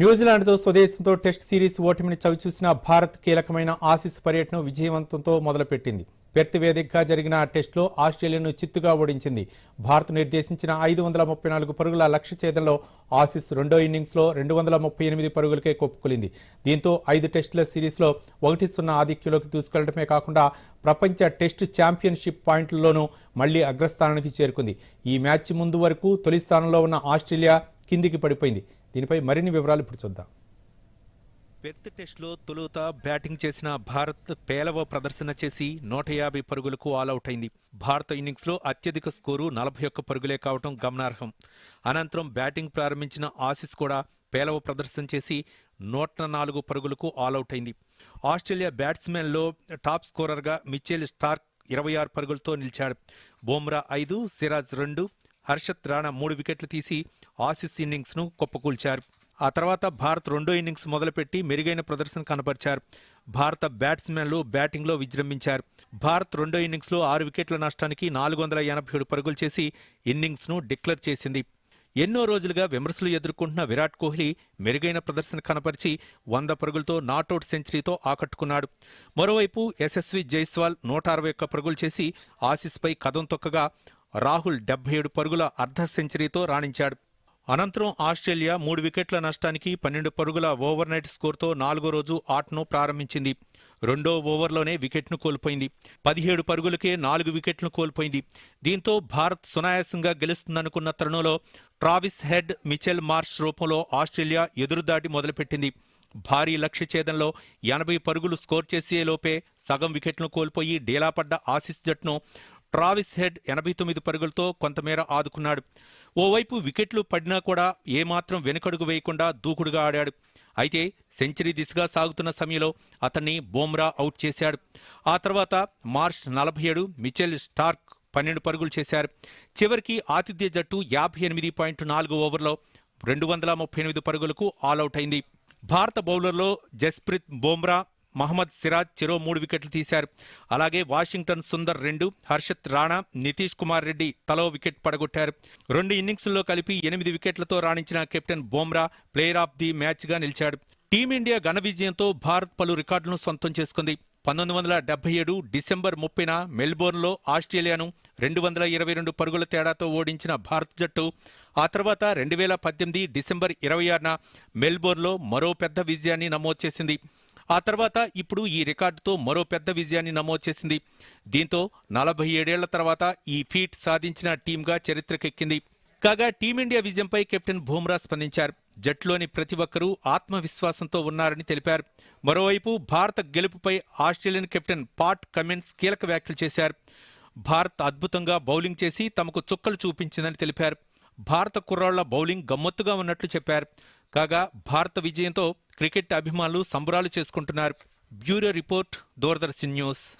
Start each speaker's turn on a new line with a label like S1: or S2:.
S1: న్యూజిలాండ్తో స్వదేశంతో test series ఓటమిని చవిచూసిన భారత్ కీలకమైన ఆసీస్ పర్యటన విజయవంతంతో మొదలుపెట్టింది. పెర్త్ వేదికగా జరిగిన టెస్టులో ఆస్ట్రేలియాను చిత్తుగా ఓడించింది. భారత్ నిర్దేశించిన ఐదు వందల ముప్పై నాలుగు పరుగుల లక్ష్య ఛేదంలో ఆసీస్ రెండో ఇన్నింగ్స్లో రెండు వందల ముప్పై ఎనిమిది పరుగులకే కొప్పుకులింది. దీంతో ఐదు టెస్టుల సిరీస్లో ఒకటి సున్నా ఆధిక్యంలోకి దూసుకెళ్ళడమే కాకుండా ప్రపంచ టెస్ట్ ఛాంపియన్షిప్ పాయింట్లలోనూ మళ్ళీ అగ్రస్థానానికి చేరుకుంది. ఈ మ్యాచ్ ముందు వరకు తొలి స్థానంలో ఉన్న ఆస్ట్రేలియా కిందికి పడిపోయింది. దీనిపై మరిన్ని వివరాలు ఇప్పుడు చూద్దాం.
S2: పెర్త్ టెస్ట్లో తొలుత బ్యాటింగ్ చేసిన భారత్ పేలవ ప్రదర్శన చేసి నూట యాభై పరుగులకు ఆల్అవుట్ అయింది. భారత ఇన్నింగ్స్లో అత్యధిక స్కోరు నలభై ఒక్క పరుగులే కావటం గమనార్హం. అనంతరం బ్యాటింగ్ ప్రారంభించిన ఆసీస్ కూడా పేలవ ప్రదర్శన చేసి నూట నాలుగు పరుగులకు ఆల్అవుట్ అయింది. ఆస్ట్రేలియా బ్యాట్స్మెన్లో టాప్ స్కోరర్గా మిచెల్ స్టార్క్ ఇరవై ఆరు పరుగులతో నిలిచాడు. బోమ్రా ఐదు సిరాజ్ రెండు హర్షత్ రాణా మూడు వికెట్లు తీసి ఆసీస్ ఇన్నింగ్స్ను కుప్పకూల్చారు. ఆ తర్వాత భారత్ రెండో ఇన్నింగ్స్ మొదలుపెట్టి మెరుగైన ప్రదర్శన కనపరిచారు. భారత బ్యాట్స్మెన్లు బ్యాటింగ్లో విజృంభించారు. భారత్ రెండో ఇన్నింగ్స్లో ఆరు వికెట్ల నష్టానికి నాలుగు వందల ఎనభై ఏడు పరుగులు చేసి ఇన్నింగ్స్ను డిక్లేర్ చేసింది. ఎన్నో రోజులుగా విమర్శలు ఎదుర్కొంటున్న విరాట్ కోహ్లీ మెరుగైన ప్రదర్శన కనపరిచి వంద పరుగులతో నాటౌట్ సెంచరీతో ఆకట్టుకున్నాడు. మరోవైపు యశస్వి జైస్వాల్ నూట అరవై ఒక్క పరుగులు చేసి ఆసిస్పై కదం తొక్కగా రాహుల్ డెబ్బై ఏడు పరుగుల అర్ధ సెంచరీతో రాణించాడు. అనంతరం ఆస్ట్రేలియా మూడు వికెట్ల నష్టానికి పన్నెండు పరుగుల ఓవర్ నైట్ స్కోర్తో నాలుగో రోజు ఆటను ప్రారంభించింది. రెండో ఓవర్లోనే వికెట్ను కోల్పోయింది. పదిహేడు పరుగులకే నాలుగు వికెట్లు కోల్పోయింది. దీంతో భారత్ సునాయాసంగా గెలుస్తుందనుకున్న తరుణంలో ట్రావిస్ హెడ్ మిచెల్ మార్ష్ రూపంలో ఆస్ట్రేలియా ఎదురుదాటి మొదలుపెట్టింది. భారీ లక్ష్య ఛేదంలో ఎనభై పరుగులు స్కోర్ చేసే లోపే సగం వికెట్ను కోల్పోయి డేలాపడ్డ ఆసిస్ జట్ను ట్రావిస్ హెడ్ ఎనభై తొమ్మిది పరుగులతో కొంతమేర ఆదుకున్నాడు. ఓవైపు వికెట్లు పడినా కూడా ఏమాత్రం వెనుకడుగు వేయకుండా దూకుడుగా ఆడాడు. అయితే సెంచరీ దిశగా సాగుతున్న సమయంలో అతన్ని బోమ్రా అవుట్ చేశాడు. ఆ తర్వాత మార్చ్ నలభై ఏడు మిచెల్ స్టార్క్ పన్నెండు పరుగులు చేశారు. చివరికి ఆతిథ్య జట్టు యాభై ఎనిమిది పాయింట్ నాలుగు ఓవర్లో రెండు వందల ముప్పై ఎనిమిది పరుగులకు ఆల్అవుట్ అయింది. భారత బౌలర్లో జస్ప్రీత్ బోమ్రా మహమ్మద్ సిరాజ్ చెరో మూడు వికెట్లు తీశారు. అలాగే వాషింగ్టన్ సుందర్ రెండు హర్షత్ రాణా నితీష్ కుమార్ రెడ్డి తలో వికెట్ పడగొట్టారు. రెండు ఇన్నింగ్స్లో కలిపి ఎనిమిది వికెట్లతో రాణించిన captain Bumrah player of the మ్యాచ్గా నిలిచాడు. టీమిండియా ఘన విజయంతో భారత్ పలు రికార్డులను సొంతం చేసుకుంది. పంతొమ్మిది వందల డెబ్బై ఏడు డిసెంబర్ ముప్పైన మెల్బోర్న్లో ఆస్ట్రేలియాను రెండు వందల ఇరవై రెండు పరుగుల తేడాతో ఓడించిన భారత్ జట్టు ఆ తర్వాత రెండు వేల పద్దెనిమిది డిసెంబర్ ఇరవై ఆరున మెల్బోర్న్లో మరో పెద్ద విజయాన్ని నమోదు చేసింది. ఆ తర్వాత ఇప్పుడు ఈ రికార్డుతో మరో పెద్ద విజయాన్ని నమోదు చేసింది. దీంతో నలభై ఏడేళ్ళ తర్వాత ఈ ఫీట్ సాధించిన టీంగా చరిత్రకెక్కింది. కాగా టీమిండియా విజయంపై కెప్టెన్ బుమ్రా స్పందించారు. జట్లోని ప్రతి ఒక్కరూ ఆత్మవిశ్వాసంతో ఉన్నారని తెలిపారు. మరోవైపు భారత గెలుపుపై ఆస్ట్రేలియన్ కెప్టెన్ పాట్ కమెంట్స్ కీలక వ్యాఖ్యలు చేశారు. భారత్ అద్భుతంగా బౌలింగ్ చేసి తమకు చుక్కలు చూపించిందని తెలిపారు. భారత కుర్రాళ్ళ బౌలింగ్ గమ్మత్తుగా ఉన్నట్లు చెప్పారు. కాగా భారత విజయంతో క్రికెట్ అభిమానులు సంబరాలు చేసుకుంటున్నారు. Bureau report Doordarshan news.